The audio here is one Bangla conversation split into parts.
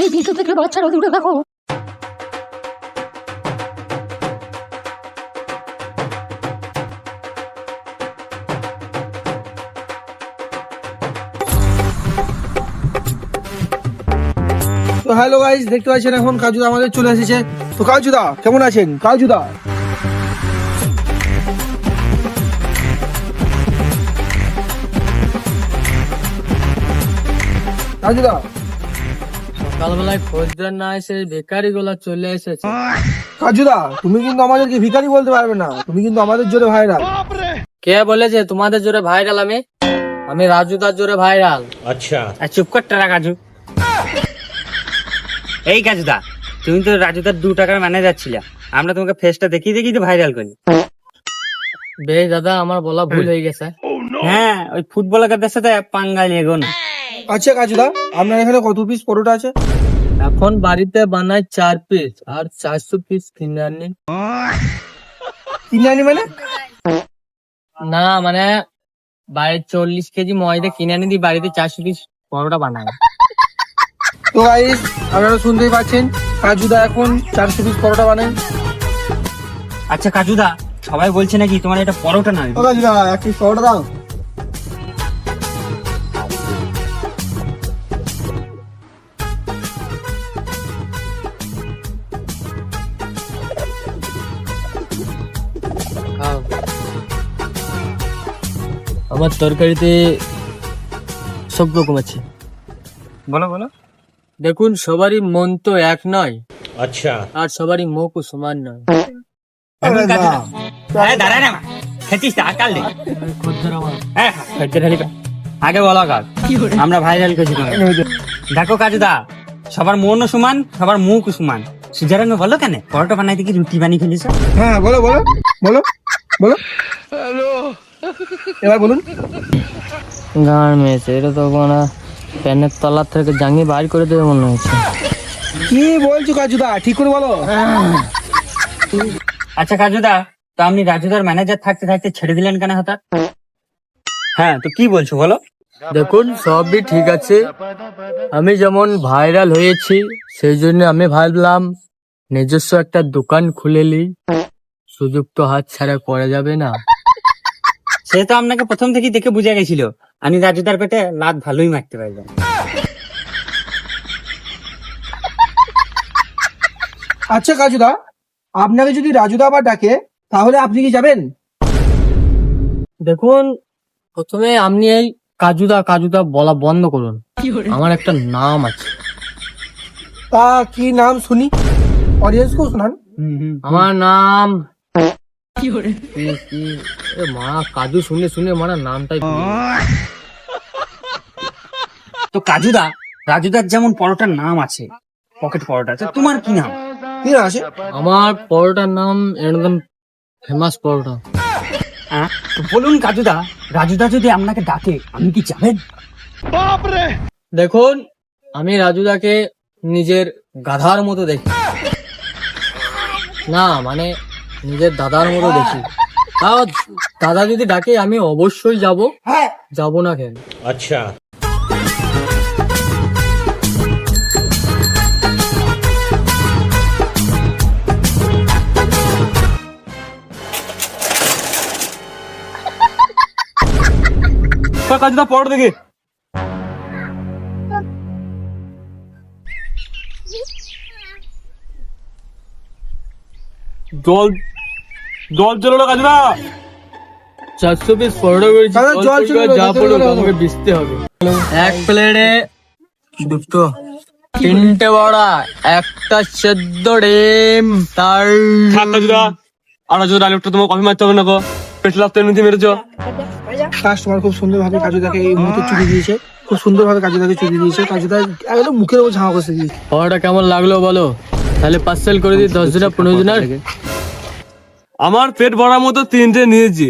এই ভিডিও থেকে বাচ্চারা দূরে থাকো হ্যালো গাইস দেখতে পাচ্ছেন এখন কাজুদা আমাদের চলে এসেছে। তো কাজুদা কেমন আছেন? কাজুদা কাজুদা সকালবেলায় খোঁজদার না এসে বেকারি গুলা চলে এসেছে। কাজুদা তুমি কিন্তু আমাদেরকে বলতে পারবে না। তুমি কিন্তু আমাদের জোরে ভাইরাল কে বলেছে তোমাদের জোরে ভাইরাল আমি? আমি রাজুদার জোরে ভাইরাল আচ্ছা। চুপ কর টাকা কাজু। এই কাজুদা তুমি তো রাজু দার দু টাকার ম্যানেজার ছিলে। আমরা তোমাকে ফেসটা দেখিয়ে তো ভাইরাল করি। বে দাদা আমার বলা ভুল হয়ে গেছে। oh হ্যাঁ ওই ফুটবলারদের সাথে পাঙ্গা লেগো না। আচ্ছা কাজুদা? আপনার এখানে কত পিস পরোটা আছে? এখন বাড়িতে বানায় চার পিস আর চারশো পিস কিনে আনি। কিনে আনি মানে? না মানে বাড়ির চল্লিশ কেজি ময়দা কিনে আনি দিই বাড়িতে চারশো পিস পরোটা বানায়। তো গাইস আপনারা শুনতেই পাচ্ছেন কাজুদা এখন চারশো পিস পরোটা বানায়। আচ্ছা কাজুদা সবাই বলছে নাকি তোমার এটা পরোটা নয়? ও কাজুদা এক পিস পরোটা দাও। আমার তরকারিতে সব রকম আছে। বলো বলো। দেখুন সবারই মন তো এক নয়। আচ্ছা। আর সবারই মুখ সমান নয়। হ্যাঁ, হ্যাঁ। আগে বলো কাজ আমরা ভাইরাল করছি দেখো কাজুদা সবার মনও সমান সবার মুখও সমান। সুজারানো বলো কেন? পরোটা রুটি বানিয়ে হ্যাঁ বলো বলো বলো বলো। এবার বলুন। গান মেয়েছে এটা তো কোনো প্যানের তলার থেকে জাঙ্গি বাইর করে দেবে মনে হচ্ছে। কি বলছো কাজুদা? ঠিক করে বলো। আচ্ছা কাজুদা তো আপনি রাজুদার ম্যানেজার থাকতে থাকতে ছেড়ে দিলেন কেন হঠাৎ? হ্যাঁ তো কি বলছো বলো? দেখুন সবই ঠিক আছে। আমি যেমন ভাইরাল হয়েছি সেই জন্য আমি ভাবলাম নিজস্ব একটা দোকান খুলে নি সুযোগ তো হাত ছাড়া করা যাবে না। সে তো আপনাকে প্রথম থেকেই দেখে বুঝে গেছিল। আমি রাজুদার পেটে লাত ভালোই মারতে পারবেন আচ্ছা কাজুদা আপনাকে যদি রাজুদা আবার ডাকে তাহলে আপনি কি যাবেন? দেখুন প্রথমে আপনি এই কাজুদা কাজুদা বলা বন্ধ করুন। আমার একটা নাম আছে। তা কি নাম শুনি? অডিয়েন্সকেও শোনান? আমার নাম কি কি? এ মা কাজু শুনে শুনে মারা নামটাই তো কাজুদা রাজুদার যেমন পরোটার নাম আছে পকেট পরোটা আছে তোমার কি নাম? কি নাম আছে? আমার পরোটার নাম একদম ফেমাস পরোটা। হ্যাঁ তো বলুন কাজুদা রাজুদা যদি আপনাকে ডাকে আপনি কি যাবেন? দেখুন আমি রাজুদাকে নিজের গাধার মতো দেখি। না মানে নিজের দাদার মতো দেখি। তাও দাদা যদি ডাকে আমি অবশ্যই যাব। হ্যাঁ। যাব না কেন? আচ্ছা। কাজটা পড় দেখি। জল জল চলো না কাজুদা। চারশো পিস পরোটা করেছি দাদা, জল জল ছিল পড়বে, না, যা জল পড়ুক ছিল না। আমাকে বিচতে হবে। এক প্লেটে দুটো তিনটে বড়া একটা সেদ্ধ ডিম তার আর যদি ডায়লগটা তোমার কফি মারতে হবে না গো। পেট লাভ তো এমনিতে মেরেছ? কাস্টমার খুব সুন্দরভাবে কাজুদাকে এই মুহূর্তে চুরি দিয়েছে। খুব সুন্দরভাবে কাজুদাকে চুরি দিয়েছে। কাজুদা একদম মুখের উপর ঝামা কষে দিয়েছে। পরোটা কেমন লাগল বলো? তাহলে পার্সেল করে দিই দশ জনের পনেরো জনের আমার পেট ভরার মতো তিনটে নিয়েছি।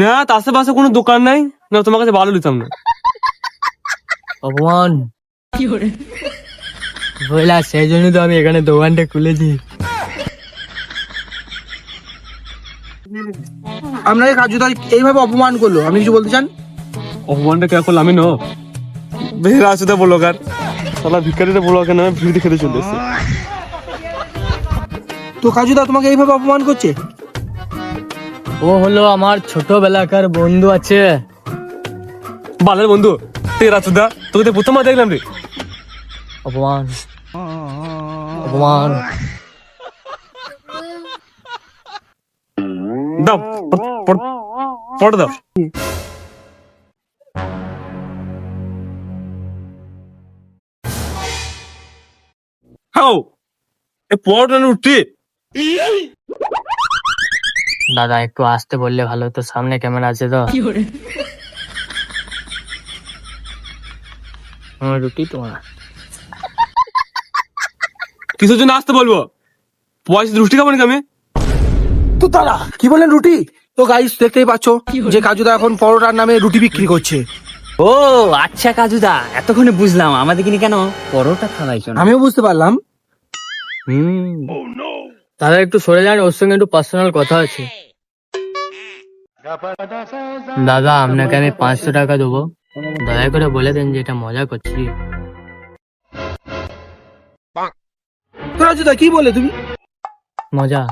না আশেপাশে কোনো দোকান নাই না তোমার কাছে ভালো নিতাম না। অপমান। বললা সেই জন্য তো আমি এখানে দোকানটা খুলেছি। আপনাকে কাজুদা এইভাবে অপমান করল। আমি কিছু বলতে চান? অপমানটা কে করল আমি নো আছে তো বলো কার শালা ভিকারিটা বলো কেন আমি ভিড় খেতে চলে এসছে। তো কাজুদা তোমাকে এইভাবে অপমান করছে? ও হলো আমার ছোটবেলাকার বন্ধু আছে। বালের বন্ধু? তুই রাতুদা তোকে তো প্রথমবার দেখলাম রে। অপমান। অপমান। দাও প- প- দাও। হাও এ পড়টা উঠি দাদা একটু আসতে বললে ভালো তো সামনে ক্যামেরা আছে তো। আমার রুটি তোমার। কিসের জন্য আসতে বলব? পয়সা দৃষ্টি খাব নাকি আমি? তো দাদা কি বলেন রুটি? তো গাইস দেখতেই পাচ্ছ যে কাজুদা এখন পরোটার নামে রুটি বিক্রি করছে। ও আচ্ছা কাজুদা এতক্ষণে বুঝলাম আমাদের কিনে কেন পরোটা খাওয়াইছো আমিও বুঝতে পারলাম। হুম। দাদা একটু সরে যান ওর সঙ্গে একটু পার্সোনাল কথা আছে। দাদা আপনাকে আমি পাঁচশো টাকা দেবো। দয়া করে বলে দেন যে এটা মজা করছি। রাজুদা কি বলে তুমি? মজা।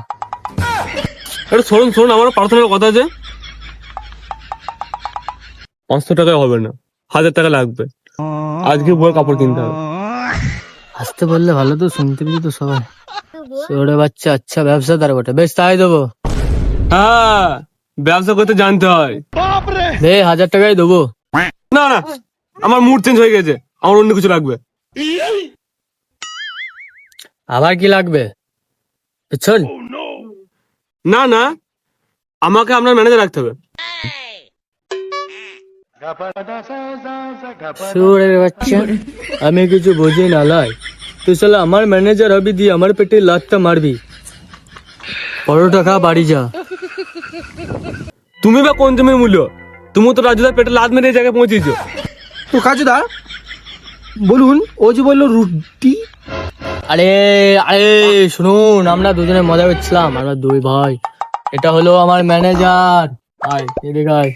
এটা শোনুন শোনুন আমার পার্সোনাল কথা আছে। পাঁচশো টাকায় হবে না হাজার টাকা লাগবে। আজকে বই কাপড় কিনতে হবে। আসতে বললে ভালো তো শুনতে পেলি তো সবাই। ছোড়ে বাচ্চা আচ্ছা ব্যবসাদার বটে। বেশ তাই দেবো। হ্যাঁ ব্যবসা করতে জানতে হয়। হাজার টাকাই দেবো। না না আমার মুড চেঞ্জ হয়ে গেছে। আমার অন্য কিছু লাগবে। আবার কি লাগবে? বুঝছেন না না আমাকে আপনার ম্যানেজার রাখতে হবে। শুয়োরের বাচ্চা আমি কিছু বুঝি না লাই তুই সালা আমার ম্যানেজার হবি দিয়ে আমার পেটে লাতটা মারবি। পরোটা খা বাড়ি যা। তুমি বা কোন জমির মূল্য? তুমি তো রাজুদার পেটে লাদ মেরে এই জায়গায় পৌঁছেছো। তো কাজুদা বলুন ও যে বলল রুটি। আরে আরে শুনুন আমরা দুজনে মজা করছিলাম আমরা দুই ভাই। এটা হলো আমার ম্যানেজার আয় এদিকে আয়।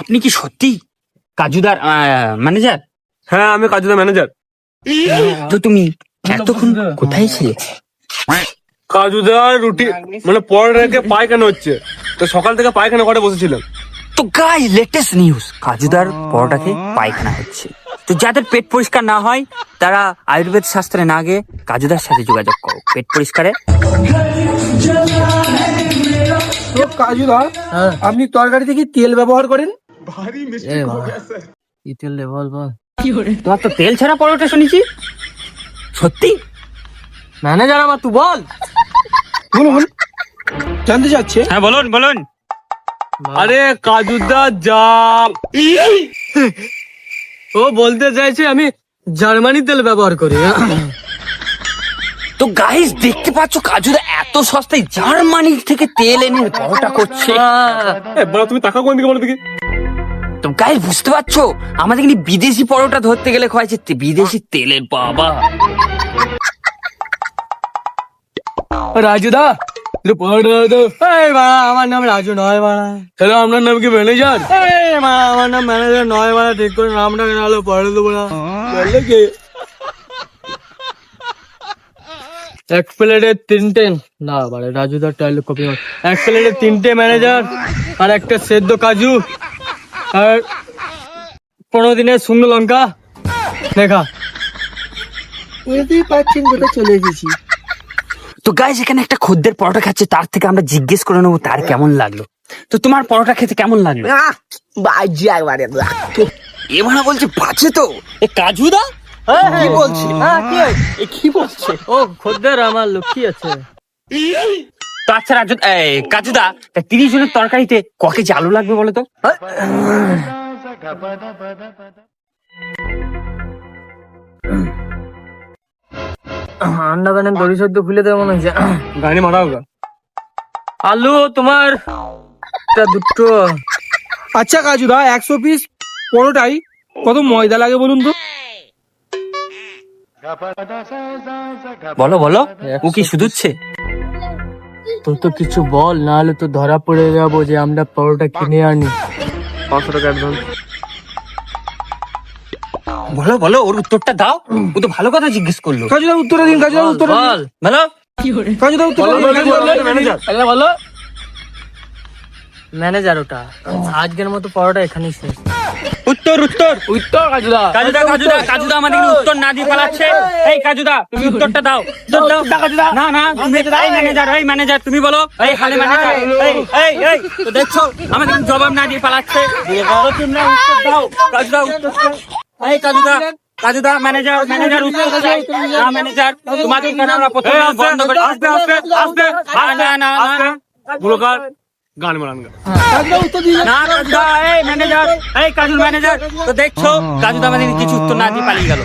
আপনি কি সত্যি কাজুদার ম্যানেজার হ্যাঁ আমি কাজুদার ম্যানেজার তো তুমি এতক্ষণ কোথায় ছিলে? কাজুদার রুটি মানে পরে রেখে পায়খানা হচ্ছে। তো সকাল থেকে পায়খানা করে বসেছিলাম। তো গাই লেটেস্ট নিউজ কাজুদার পরোটাকে পায়খানা হচ্ছে। তো যাদের পেট পরিষ্কার না হয় তারা আয়ুর্বেদ শাস্ত্রে না গিয়ে কাজুদার সাথে যোগাযোগ করো। পেট পরিষ্কারে? তো কাজুদা হ্যাঁ। আপনি তরকারিতে কি তেল ব্যবহার করেন? বাবা কি তেল রে বল বল। তোমার তো তেল ছাড়া পরোটা শুনেছি। সত্যি? ম্যানেজার আমার তুই বল। বলুন জানতে চাচ্ছে। হ্যাঁ বলুন বলুন। আরে কাজুদা যা ও বলতে চাইছে আমি জার্মানি তেল ব্যবহার করি। তো গাইস দেখতে পাচ্ছ কাজুদা এত সস্তায় জার্মানি থেকে তেল এনে পরোটা করছে। এ, বলো তুমি টাকা কোন দিকে বলো দেখি। গাইস বুঝতে পারছ? আমাদের কিন্তু বিদেশি পরোটা ধরতে গেলে খোয়াইছে বিদেশি তেলের বাবা। রাজুদা আমার নাম রাজু নয় বাড়া। তাহলে আপনার নাম কি ম্যানেজার? আমার নাম ম্যানেজার নয় বাড়া, ঠিক করে নামটা কেন হলো? পড়ে দেবো না। কি? এক প্লেটে তিনটে না বাড়ে, রাজুদার টাইলে কপি এক প্লেটে তিনটে ম্যানেজার আর একটা সেদ্ধ কাজু। আর পনেরো দিনের শুকনো লঙ্কা। দেখা। বুঝতেই পারছেন কোথায় চলে এসেছি। তো গাইস এখানে একটা খদ্দের পরোটা খাচ্ছে তার থেকে আমরা জিজ্ঞেস করে নেব তার কেমন লাগল। তো তোমার পরোটা খেতে কেমন লাগল? এবার বলছে বাজে তো। এ কাজুদা? কি বলছি? কি বলছে? ও খদ্দের আমার লক্ষ্মী আছে। তো আচ্ছা রাজু এই, কাজুদা তা তিরিশ জনের তরকারিতে ক কেজি আলু লাগবে বলো তো? আন্ডা কানে দড়ি সদ্য খুলে দেবে মনে হচ্ছে গাড়ি মারা হোগা আলু তোমার তা দুটো। আচ্ছা কাজুদা একশো পিস পরোটাই কত ময়দা লাগে বলুন তো? বলো বলো ও কি শুধুচ্ছে? তুই তো কিছু বল না হলে তো ধরা পড়ে যাব যে আমরা পরোটা কিনে আনি। পাঁচশো টাকা অ্যাডভান্স বলো বলো ওর উত্তরটা দাও। ও তো ভালো কথা জিজ্ঞেস করল। কাজুদা উত্তর দিন কাজুদা উত্তর দিন। বল। বলো কাজুদা উত্তর দিন ম্যানেজার আগে বলো। ম্যানেজার ওটা। আজকের মতো পড়াটা এখানেই শেষ। উত্তর উত্তর। উত্তর কাজুদা। কাজুদা কাজুদা কাজুদা আমাদের উত্তর না দিয়ে পালাচ্ছে? এই কাজুদা তুমি উত্তরটা দাও। উত্তর দাও। না না তুমি এই ম্যানেজার এই ম্যানেজার তুমি বলো এই হালে ম্যানেজার এই এই এই তো দেখছ আমাদের জবাব না দিয়ে পালাচ্ছে। তো তোমরা উত্তর দাও। কাজুদা উত্তর এই কাজুদা কাজুদা ম্যানেজার ম্যানেজার উত্তর দাও। না ম্যানেজার তোমাদের কেন আমরা প্রথমে বন্ধ করে? আস্তে, আস্তে, আস্তে, না না না না। গুলোকার গান মারান না এই ম্যানেজার এই কাজুর ম্যানেজার তো দেখছ কাজুদা আমাদের কিছু উত্তর না দিয়ে পালিয়ে গেল।